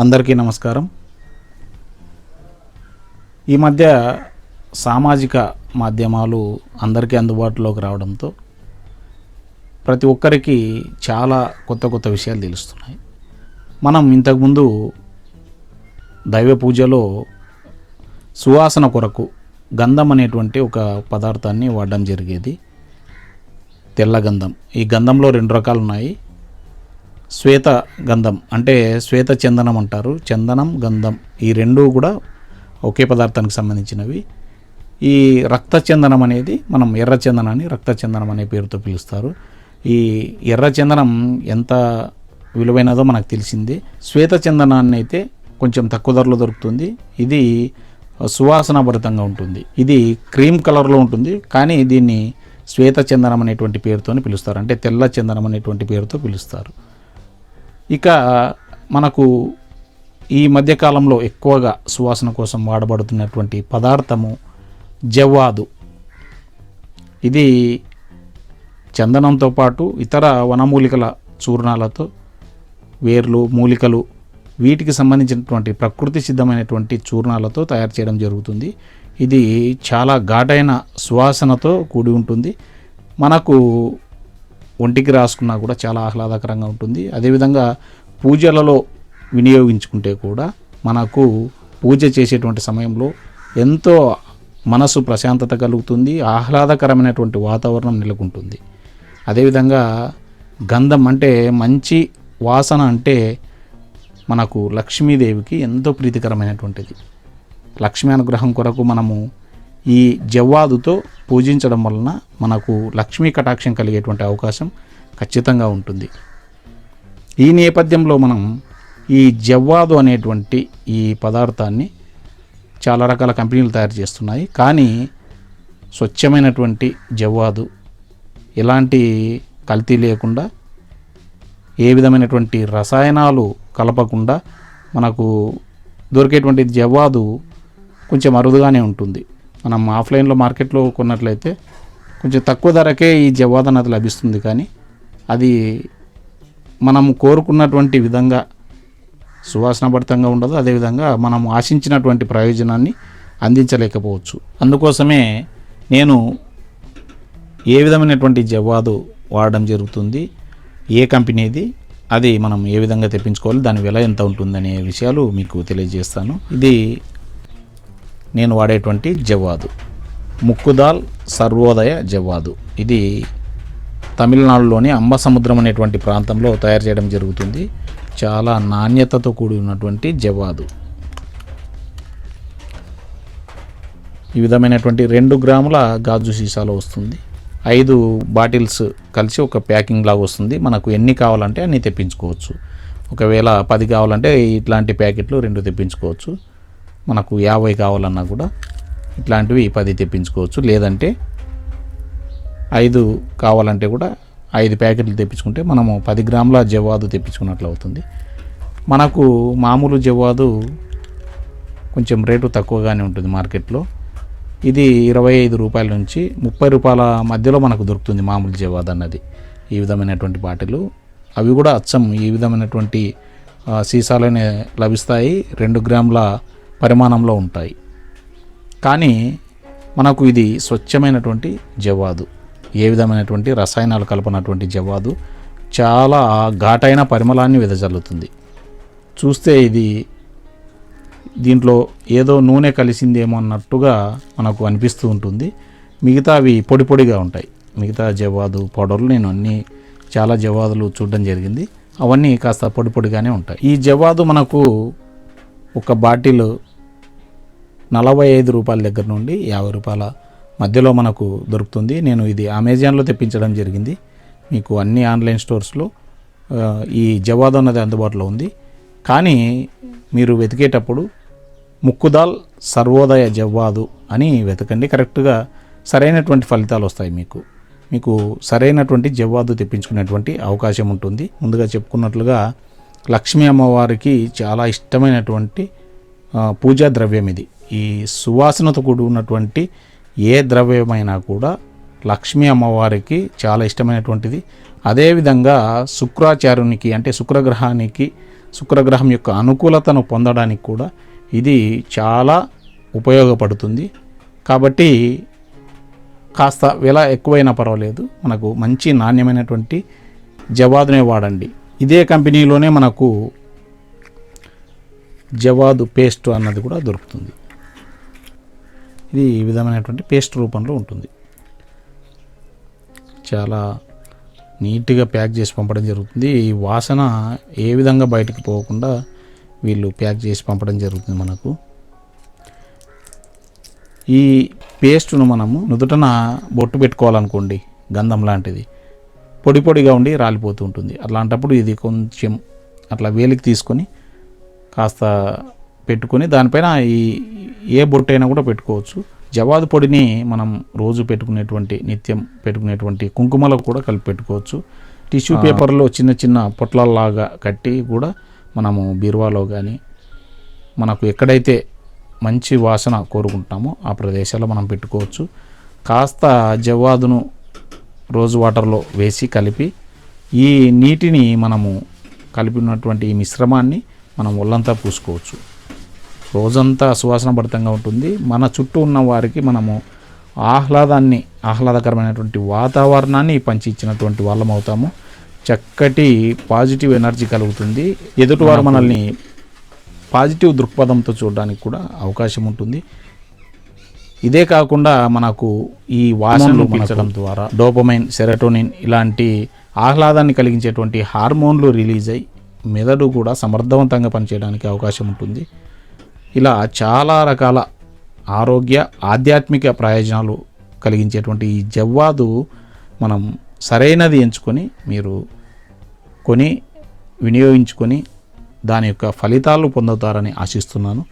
అందరికీ నమస్కారం. ఈ మధ్య సామాజిక మాధ్యమాలు అందరికీ అందుబాటులోకి రావడంతో ప్రతి ఒక్కరికి చాలా కొత్త కొత్త విషయాలు తెలుస్తున్నాయి. మనం ఇంతకుముందు దైవ పూజలో సువాసన కొరకు గంధం అనేటువంటి ఒక పదార్థాన్ని వాడడం జరిగేది. తెల్ల గంధం. ఈ గంధంలో రెండు రకాలు ఉన్నాయి శ్వేత గంధం అంటే శ్వేత చందనం అంటారు. చందనం గంధం ఈ రెండు కూడా ఒకే పదార్థానికి సంబంధించినవి. ఈ రక్త చందనం అనేది మనం ఎర్ర చందనాన్ని రక్త చందనం అనే పేరుతో పిలుస్తారు. ఈ ఎర్ర చందనం ఎంత విలువైనదో మనకు తెలిసింది. శ్వేత చందనాన్ని అయితే కొంచెం తక్కువ ధరలో దొరుకుతుంది. ఇది సువాసన భరితంగా ఉంటుంది. ఇది క్రీమ్ కలర్లో ఉంటుంది. కానీ దీన్ని శ్వేత చందనం అనేటువంటి పేరుతో పిలుస్తారు. అంటే తెల్ల చందనం అనేటువంటి పేరుతో పిలుస్తారు. ఇక మనకు ఈ మధ్యకాలంలో ఎక్కువగా సువాసన కోసం వాడబడుతున్నటువంటి పదార్థము జవ్వాదు. ఇది చందనంతో పాటు ఇతర వనమూలికల చూర్ణాలతో వేర్లు మూలికలు వీటికి సంబంధించినటువంటి ప్రకృతి సిద్ధమైనటువంటి చూర్ణాలతో తయారు చేయడం జరుగుతుంది. ఇది చాలా ఘాటైన సువాసనతో కూడి ఉంటుంది. మనకు ఒంటికి రాసుకున్నా కూడా చాలా ఆహ్లాదకరంగా ఉంటుంది. అదేవిధంగా పూజలలో వినియోగించుకుంటే కూడా మనకు పూజ చేసేటువంటి సమయంలో ఎంతో మనసు ప్రశాంతత కలుగుతుంది ఆహ్లాదకరమైనటువంటి వాతావరణం నెలకొంటుంది. అదేవిధంగా గంధం అంటే మంచి వాసన అంటే మనకు లక్ష్మీదేవికి ఎంతో ప్రీతికరమైనటువంటిది. లక్ష్మీ అనుగ్రహం కొరకు మనము ఈ జవ్వాదుతో పూజించడం వలన మనకు లక్ష్మీ కటాక్షం కలిగేటువంటి అవకాశం ఖచ్చితంగా ఉంటుంది. ఈ నేపథ్యంలో మనం ఈ జవ్వాదు అనేటువంటి ఈ పదార్థాన్ని చాలా రకాల కంపెనీలు తయారు చేస్తున్నాయి. కానీ స్వచ్ఛమైనటువంటి జవ్వాదు ఎలాంటి కల్తీ లేకుండా ఏ విధమైనటువంటి రసాయనాలు కలపకుండా మనకు దొరికేటువంటి జవ్వాదు కొంచెం అరుదుగానే ఉంటుంది. మనం ఆఫ్లైన్లో మార్కెట్లో కొన్నట్లయితే కొంచెం తక్కువ ధరకే ఈ జవ్వాద్ అన్నది లభిస్తుంది కానీ అది మనం కోరుకున్నటువంటి విధంగా సువాసనభరితంగా ఉండదు. అదేవిధంగా మనం ఆశించినటువంటి ప్రయోజనాన్ని అందించలేకపోవచ్చు. అందుకోసమే నేను ఏ విధమైనటువంటి జవాదు వాడడం జరుగుతుంది ఏ కంపెనీది అది మనం ఏ విధంగా తెప్పించుకోవాలి దాని వెల ఎంత ఉంటుందనే విషయాలు మీకు తెలియజేస్తాను. ఇది నేను వాడేటువంటి జవాదు ముక్కుదాల్ సర్వోదయ జవాదు ఇది తమిళనాడులోని అంబ సముద్రం అనేటువంటి ప్రాంతంలో తయారు చేయడం జరుగుతుంది. చాలా నాణ్యతతో కూడి ఉన్నటువంటి జవాదు ఈ విధమైనటువంటి రెండు గ్రాముల గాజు సీసాలో వస్తుంది. ఐదు బాటిల్స్ కలిసి ఒక ప్యాకింగ్ లాగా వస్తుంది. మనకు ఎన్ని కావాలంటే అన్ని తెప్పించుకోవచ్చు. ఒకవేళ పది కావాలంటే ఇట్లాంటి ప్యాకెట్లు రెండు తెప్పించుకోవచ్చు. మనకు యాభై కావాలన్నా కూడా ఇట్లాంటివి పది తెప్పించుకోవచ్చు. లేదంటే ఐదు కావాలంటే కూడా ఐదు ప్యాకెట్లు తెప్పించుకుంటే మనము పది గ్రాముల జవాదు తెప్పించుకున్నట్లు అవుతుంది. మనకు మామూలు జవాదు కొంచెం రేటు తక్కువగానే ఉంటుంది మార్కెట్లో. ఇది ఇరవై ఐదు రూపాయల నుంచి ముప్పై రూపాయల మధ్యలో మనకు దొరుకుతుంది మామూలు జవాద్ అన్నది. ఈ విధమైనటువంటి బాటిలు. అవి కూడా అచ్చం ఈ విధమైనటువంటి సీసాలనే సీసాలోనే లభిస్తాయి. రెండు గ్రాముల పరిమాణంలో ఉంటాయి. కానీ మనకు ఇది స్వచ్ఛమైనటువంటి జవాదు. ఏ విధమైనటువంటి రసాయనాలు కలపనటువంటి జవాదు చాలా ఘాటైన పరిమళాన్ని వెదజల్లుతుంది. చూస్తే ఇది దీంట్లో ఏదో నూనె కలిసిందేమో అన్నట్టుగా మనకు అనిపిస్తూ ఉంటుంది. మిగతా అవి పొడి పొడిగా ఉంటాయి. మిగతా జవాదు పౌడర్లు నేను అన్ని చాలా జవాదులు చూడడం జరిగింది. అవన్నీ కాస్త పొడి పొడిగానే ఉంటాయి. ఈ జవాదు మనకు ఒక బాటిల్ నలభై ఐదు రూపాయల దగ్గర నుండి యాభై రూపాయల మధ్యలో మనకు దొరుకుతుంది. నేను ఇది అమెజాన్లో తెప్పించడం జరిగింది. మీకు అన్ని ఆన్లైన్ స్టోర్స్లో ఈ జవాదు అన్నది అందుబాటులో ఉంది. కానీ మీరు వెతికేటప్పుడు ముక్కుదాల్ సర్వోదయ జవ్వాదు అని వెతకండి. కరెక్ట్గా సరైనటువంటి ఫలితాలు వస్తాయి మీకు. మీకు సరైనటువంటి జవ్వాదు తెప్పించుకునేటువంటి అవకాశం ఉంటుంది. ముందుగా చెప్పుకున్నట్లుగా లక్ష్మీ అమ్మవారికి చాలా ఇష్టమైనటువంటి పూజా ద్రవ్యం ఇది. ఈ సువాసనతో కూడి ఉన్నటువంటి ఏ ద్రవ్యమైనా కూడా లక్ష్మీ అమ్మవారికి చాలా ఇష్టమైనటువంటిది. అదేవిధంగా శుక్రాచార్యునికి అంటే శుక్రగ్రహానికి శుక్రగ్రహం యొక్క అనుకూలతను పొందడానికి కూడా ఇది చాలా ఉపయోగపడుతుంది. కాబట్టి కాస్త వెల ఎక్కువైనా పర్వాలేదు. మనకు మంచి నాణ్యమైనటువంటి జవాదునే వాడండి. ఇదే కంపెనీలోనే మనకు జవాదు పేస్ట్ అన్నది కూడా దొరుకుతుంది. ఇది ఈ విధమైనటువంటి పేస్ట్ రూపంలో ఉంటుంది. చాలా నీట్గా ప్యాక్ చేసి పంపడం జరుగుతుంది. ఈ వాసన ఏ విధంగా బయటికి పోకుండా వీళ్ళు ప్యాక్ చేసి పంపడం జరుగుతుంది మనకు. ఈ పేస్ట్ను మనము నుదుటన బొట్టు పెట్టుకోవాలనుకోండి గంధం లాంటిది. పొడి పొడిగా ఉండి రాలిపోతూ ఉంటుంది. అట్లాంటప్పుడు ఇది కొంచెం అట్లా వేలికి తీసుకొని కాస్త పెట్టుకొని దానిపైన ఈ ఏ బొట్టు అయినా కూడా పెట్టుకోవచ్చు. జవాదు పొడిని మనం రోజు పెట్టుకునేటువంటి నిత్యం పెట్టుకునేటువంటి కుంకుమలకు కూడా కలిపి పెట్టుకోవచ్చు. టిష్యూ పేపర్లో చిన్న చిన్న పొట్లాల్లాగా కట్టి కూడా మనము బీరువాలో కానీ మనకు ఎక్కడైతే మంచి వాసన కోరుకుంటామో ఆ ప్రదేశాల్లో మనం పెట్టుకోవచ్చు. కాస్త జవ్వాదును రోజు వాటర్లో వేసి కలిపి ఈ నీటిని మనము కలిపినటువంటి ఈ మిశ్రమాన్ని మనం ఒళ్ళంతా పూసుకోవచ్చు. రోజంతా సువాసన భరితంగా ఉంటుంది. మన చుట్టూ ఉన్న వారికి మనము ఆహ్లాదాన్ని ఆహ్లాదకరమైనటువంటి వాతావరణాన్ని పంచి ఇచ్చినటువంటి వాళ్ళం అవుతాము. చక్కటి పాజిటివ్ ఎనర్జీ కలుగుతుంది. ఎదుటివారు మనల్ని పాజిటివ్ దృక్పథంతో చూడడానికి కూడా అవకాశం ఉంటుంది. ఇదే కాకుండా మనకు ఈ వాసనలు పీల్చడం ద్వారా డోపమైన్ సెరటోనిన్ ఇలాంటి ఆహ్లాదాన్ని కలిగించేటువంటి హార్మోన్లు రిలీజ్ అయ్యి మెదడు కూడా సమర్థవంతంగా పనిచేయడానికి అవకాశం ఉంటుంది. ఇలా చాలా రకాల ఆరోగ్య ఆధ్యాత్మిక ప్రయోజనాలు కలిగించేటువంటి ఈ జవ్వాదు మనం సరైనది ఎంచుకొని మీరు కొని వినియోగించుకొని దాని యొక్క ఫలితాలు పొందుతారని ఆశిస్తున్నాను.